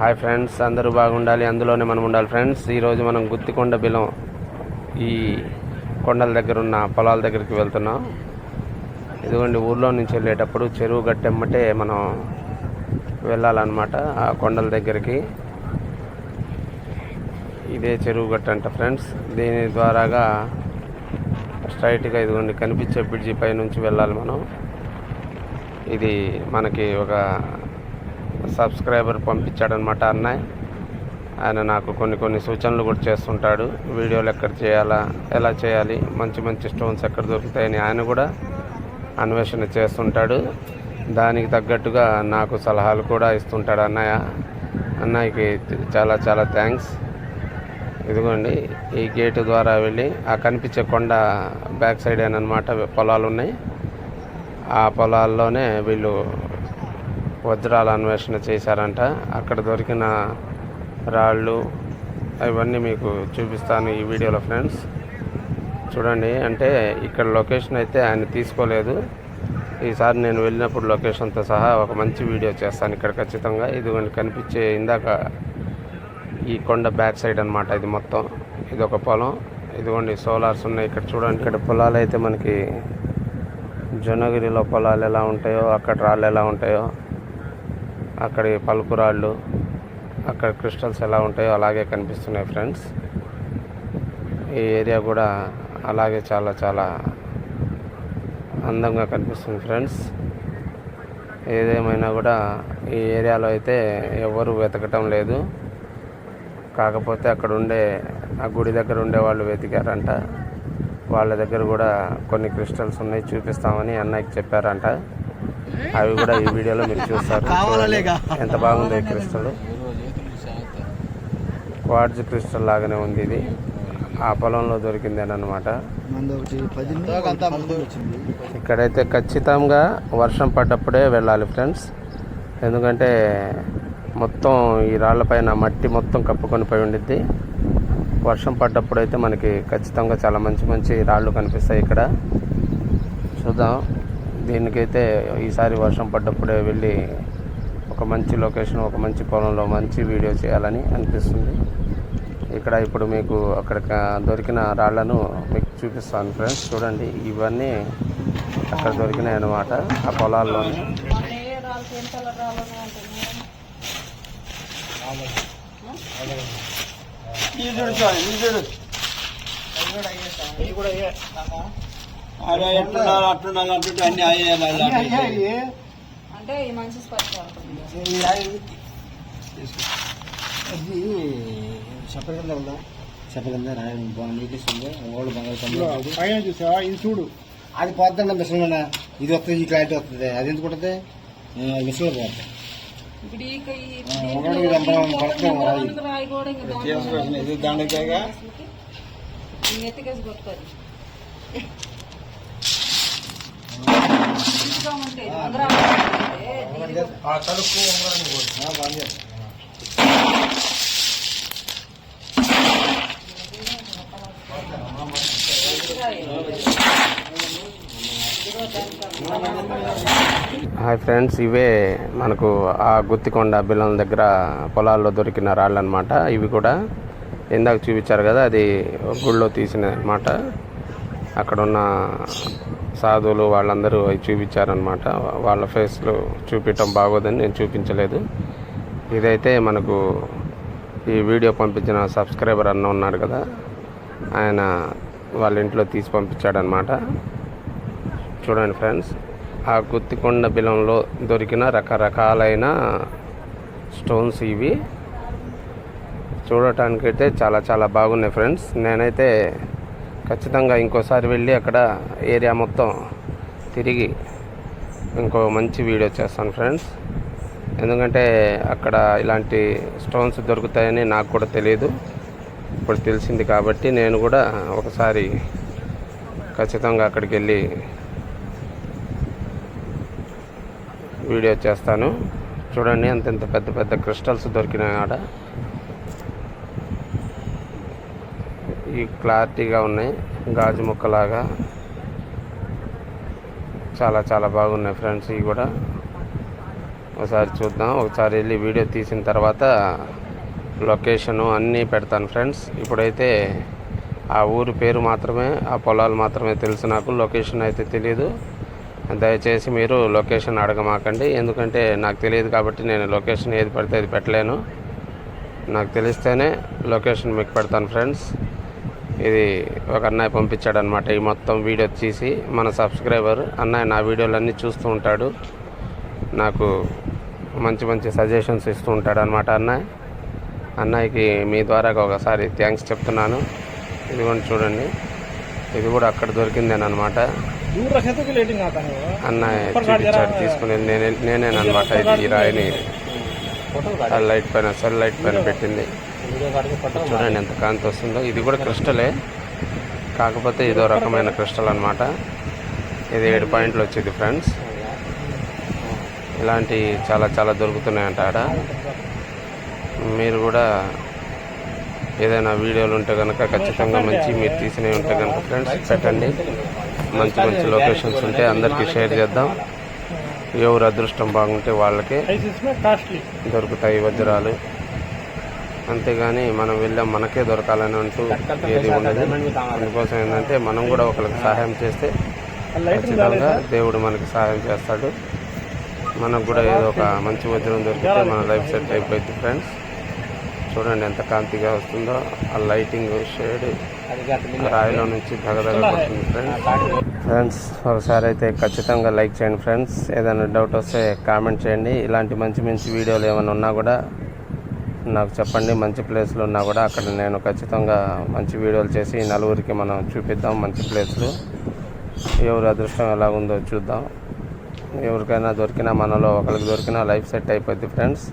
Hi friends అందరూ బాగుండాలి అందులోనే మనం ఉండాలి ఫ్రెండ్స్. ఈరోజు మనం గుత్తికొండ బిలం ఈ కొండల దగ్గర ఉన్న పొలాల దగ్గరికి వెళ్తున్నాం. ఇదిగోండి ఊర్లో నుంచి వెళ్ళేటప్పుడు చెరువు గట్టెమ్మటే మనం వెళ్ళాలన్నమాట ఆ కొండల దగ్గరికి. ఇదే చెరువు గట్ట అంట ఫ్రెండ్స్. దీని ద్వారాగా స్ట్రైట్గా ఇదిగోండి కనిపించే బ్రిడ్జి పై నుంచి వెళ్ళాలి మనం. ఇది మనకి ఒక సబ్స్క్రైబర్ పంపించాడనమాట అన్నయ్య. ఆయన నాకు కొన్ని కొన్ని సూచనలు కూడా చేస్తుంటాడు. వీడియోలు ఎక్కడ చేయాలా ఎలా చేయాలి మంచి మంచి స్టోన్స్ ఎక్కడ దొరుకుతాయని ఆయన కూడా అన్వేషణ చేస్తుంటాడు. దానికి తగ్గట్టుగా నాకు సలహాలు కూడా ఇస్తుంటాడు అన్నయ్య. అన్నయ్యకి చాలా చాలా థ్యాంక్స్. ఇదిగోండి ఈ గేటు ద్వారా వెళ్ళి ఆ కనిపించే కొండ బ్యాక్ సైడ్ అనమాట పొలాలు ఉన్నాయి ఆ పొలాల్లోనే వీళ్ళు వజ్రాల అన్వేషణ చేశారంట. అక్కడ దొరికిన రాళ్ళు అవన్నీ మీకు చూపిస్తాను ఈ వీడియోలో ఫ్రెండ్స్. చూడండి అంటే ఇక్కడ లొకేషన్ అయితే ఆయన తీసుకోలేదు. ఈసారి నేను వెళ్ళినప్పుడు లొకేషన్తో సహా ఒక మంచి వీడియో చేస్తాను ఇక్కడ ఖచ్చితంగా. ఇదిగోండి కనిపించే ఇందాక ఈ కొండ బ్యాక్ సైడ్ అనమాట ఇది మొత్తం. ఇది ఒక పొలం. ఇదిగోండి సోలార్స్ ఉన్నాయి ఇక్కడ చూడండి. ఇక్కడ పొలాలు అయితే మనకి జొన్నగిరిలో పొలాలు ఎలా ఉంటాయో అక్కడ రాళ్ళు ఎలా ఉంటాయో. అక్కడి పలుకు రాళ్ళు అక్కడ క్రిస్టల్స్ ఎలా ఉంటాయో అలాగే కనిపిస్తున్నాయి ఫ్రెండ్స్. ఈ ఏరియా కూడా అలాగే చాలా చాలా అందంగా కనిపిస్తుంది ఫ్రెండ్స్. ఏదేమైనా కూడా ఈ ఏరియాలో అయితే ఎవరు వెతకటం లేదు. కాకపోతే అక్కడ ఉండే ఆ గుడి దగ్గర ఉండే వాళ్ళు వెతికారంట. వాళ్ళ దగ్గర కూడా కొన్ని క్రిస్టల్స్ ఉన్నాయి చూపిస్తామని అన్నయ్యకి చెప్పారంట. అవి కూడా ఈ వీడియోలో మీరు చూస్తారు. ఎంత బాగుందో ఈ క్రిస్టల్. క్వార్జ్ క్రిస్టల్ లాగానే ఉంది ఇది. ఆ పొలంలో దొరికిందేనమాట ఇక్కడైతే ఖచ్చితంగా వర్షం పడ్డప్పుడే వెళ్ళాలి ఫ్రెండ్స్. ఎందుకంటే మొత్తం ఈ రాళ్ళపైన మట్టి మొత్తం కప్పుకొని పోయి ఉండిద్ది. వర్షం పడ్డప్పుడైతే మనకి ఖచ్చితంగా చాలా మంచి మంచి రాళ్ళు కనిపిస్తాయి ఇక్కడ. చూద్దాం. దీనికైతే ఈసారి వర్షం పడ్డప్పుడే వెళ్ళి ఒక మంచి లొకేషన్ ఒక మంచి పొలంలో మంచి వీడియో చేయాలని అనిపిస్తుంది. ఇక్కడ ఇప్పుడు మీకు అక్కడ దొరికిన రాళ్ళను మీకు చూపిస్తాను ఫ్రెండ్స్. చూడండి ఇవన్నీ అక్కడ దొరికినాయి అనమాట ఆ పొలాల్లోనే. అరే ఎట్లున్నారు అట్లున్నారు అంటుంటే అన్ని అయ్యాయి అంటే ఈ మంచి ఉందా బాగా బంగారు పైన చూసావా? ఇది చూడు. అది పోతుందండి మిషన్ ఇది వస్తుంది ఈ క్లారిటీ వస్తుంది. అది ఎందుకు ఉంటుంది మిషన్ పోతుంది కొట్టుకోదు హాయ్ ఫ్రెండ్స్ ఇవే మనకు ఆ గుత్తికొండ బిల్లం దగ్గర పొలాల్లో దొరికిన రాళ్ళు అనమాట ఇవి కూడా ఇందాక చూపించారు కదా అది గుళ్ళో తీసిన అనమాట అక్కడ ఉన్న సాధువులు వాళ్ళందరూ అవి చూపించారనమాట వాళ్ళ ఫేస్లు చూపించడం బాగోదని నేను చూపించలేదు. ఇదైతే మనకు ఈ వీడియో పంపించిన సబ్స్క్రైబర్ అన్న ఉన్నాడు కదా ఆయన వాళ్ళ ఇంట్లో తీసి పంపించాడనమాట చూడండి ఫ్రెండ్స్ ఆ గుత్తికొండ బిలంలో దొరికిన రకరకాలైన స్టోన్స్ ఇవి. చూడటానికైతే చాలా చాలా బాగున్నాయి ఫ్రెండ్స్. నేనైతే ఖచ్చితంగా ఇంకోసారి వెళ్ళి అక్కడ ఏరియా మొత్తం తిరిగి ఇంకో మంచి వీడియో చేస్తాను ఫ్రెండ్స్. ఎందుకంటే అక్కడ ఇలాంటి స్టోన్స్ దొరుకుతాయని నాకు కూడా తెలియదు. ఇప్పుడు తెలిసింది కాబట్టి నేను కూడా ఒకసారి ఖచ్చితంగా అక్కడికి వెళ్ళి వీడియో చేస్తాను. చూడండి అంత ఇంత పెద్ద పెద్ద క్రిస్టల్స్ దొరికినాయి ఆడ. ఈ క్లారిటీగా ఉన్నాయి. గాజు ముక్కలాగా. చాలా చాలా బాగున్నాయి ఫ్రెండ్స్ ఇవి కూడా. ఒకసారి చూద్దాం. ఒకసారి వెళ్ళి వీడియో తీసిన తర్వాత లొకేషను అన్నీ పెడతాను ఫ్రెండ్స్. ఇప్పుడైతే ఆ ఊరి పేరు మాత్రమే ఆ పొలాలు మాత్రమే తెలుసు నాకు. లొకేషన్ అయితే తెలియదు దయచేసి మీరు లొకేషన్ అడగమాకండి. ఎందుకంటే నాకు తెలియదు కాబట్టి నేను లొకేషన్ ఏది పడితే అది పెట్టలేను. నాకు తెలిస్తేనే లొకేషన్ మీకు పెడతాను ఫ్రెండ్స్. ఇది ఒక అన్నయ్య పంపించాడనమాట. ఈ మొత్తం వీడియో తీసి మన సబ్స్క్రైబర్ అన్నయ్య నా వీడియోలన్నీ చూస్తూ ఉంటాడు. నాకు మంచి మంచి సజెషన్స్ ఇస్తూ ఉంటాడు అనమాట అన్నయ్య. అన్నయ్యకి మీ ద్వారా ఒకసారి థ్యాంక్స్ చెప్తున్నాను. ఇదిగోండి చూడండి. ఇది కూడా అక్కడ దొరికిందేనమాట అన్నయ్య చూపించాడు తీసుకుని నేనే నేనేనమాట ఇది ఈ రాయిని లైట్ పైన సెల్ లైట్ పైన పెట్టింది. చూడండి ఎంత కాంతి వస్తుందో. ఇది కూడా క్రిస్టలే. కాకపోతే ఇదో రకమైన క్రిస్టల్ అనమాట ఇది ఏడు పాయింట్లు వచ్చింది ఫ్రెండ్స్. ఇలాంటి చాలా చాలా దొరుకుతున్నాయంట ఆడ. మీరు కూడా ఏదైనా వీడియోలు ఉంటే కనుక ఖచ్చితంగా మంచి మీరు తీసినవి ఉంటే కనుక ఫ్రెండ్స్ పెట్టండి. మంచి మంచి లొకేషన్స్ ఉంటే అందరికీ షేర్ చేద్దాం. ఎవరు అదృష్టం బాగుంటే వాళ్ళకి దొరుకుతాయి వజ్రాలు. అంతేగాని మనం వెళ్ళాం మనకే దొరకాలని అంటూ ఏది ఉండదు. అందుకోసం ఏంటంటే మనం కూడా ఒకరికి సహాయం చేస్తే ఖచ్చితంగా దేవుడు మనకి సహాయం చేస్తాడు. మనకు కూడా ఏదో ఒక మంచి వజ్రం దొరికితే మన లైఫ్ సెట్ అయిపోయింది ఫ్రెండ్స్. చూడండి ఎంత కాంతిగా వస్తుందో. ఆ లైటింగ్ షేడ్ రాయిలో నుంచి దగదగ ఫ్రెండ్స్. ఫ్రెండ్స్ ఒకసారి అయితే ఖచ్చితంగా లైక్ చేయండి ఫ్రెండ్స్. ఏదైనా డౌట్ వస్తే కామెంట్ చేయండి. ఇలాంటి మంచి మంచి వీడియోలు ఏమైనా ఉన్నా కూడా నాకు చెప్పండి మంచి ప్లేస్లు ఉన్నా కూడా అక్కడ నేను ఖచ్చితంగా మంచి వీడియోలు చేసి నలుగురికి మనం చూపిద్దాం మంచి ప్లేస్లు ఎవరి అదృష్టం ఎలా ఉందో చూద్దాం. ఎవరికైనా దొరికినా మనలో ఒకరికి దొరికినా లైఫ్ సెట్ అయిపోద్ది ఫ్రెండ్స్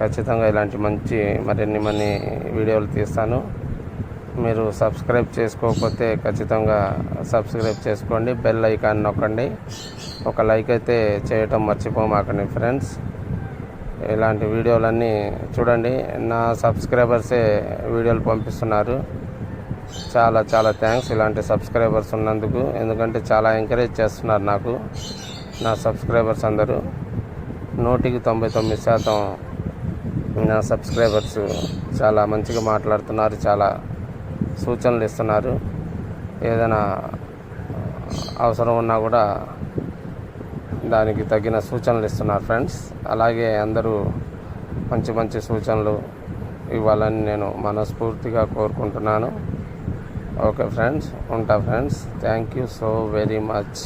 ఖచ్చితంగా ఇలాంటి మంచి మరిన్ని మన్ని వీడియోలు తీస్తాను. మీరు సబ్స్క్రైబ్ చేసుకోకపోతే ఖచ్చితంగా సబ్స్క్రైబ్ చేసుకోండి. బెల్ ఐకాన్ నొక్కండి. ఒక లైక్ అయితే చేయటం మర్చిపోమాకండి ఫ్రెండ్స్ ఇలాంటి వీడియోలన్నీ చూడండి. నా సబ్స్క్రైబర్సే వీడియోలు పంపిస్తున్నారు. చాలా చాలా థ్యాంక్స్ ఇలాంటి సబ్స్క్రైబర్స్ ఉన్నందుకు. ఎందుకంటే చాలా ఎంకరేజ్ చేస్తున్నారు నాకు నా సబ్స్క్రైబర్స్ అందరూ. నూటికి తొంభై తొమ్మిది శాతం నా సబ్స్క్రైబర్స్ చాలా మంచిగా మాట్లాడుతున్నారు చాలా సూచనలు ఇస్తున్నారు. ఏదైనా అవసరం ఉన్నా కూడా దానికి తగిన సూచనలు ఇస్తున్నారు ఫ్రెండ్స్. అలాగే అందరూ మంచి మంచి సూచనలు ఇవ్వాలని నేను మనస్ఫూర్తిగా కోరుకుంటున్నాను. ఓకే ఫ్రెండ్స్ ఉంటా friends. Thank you so very much.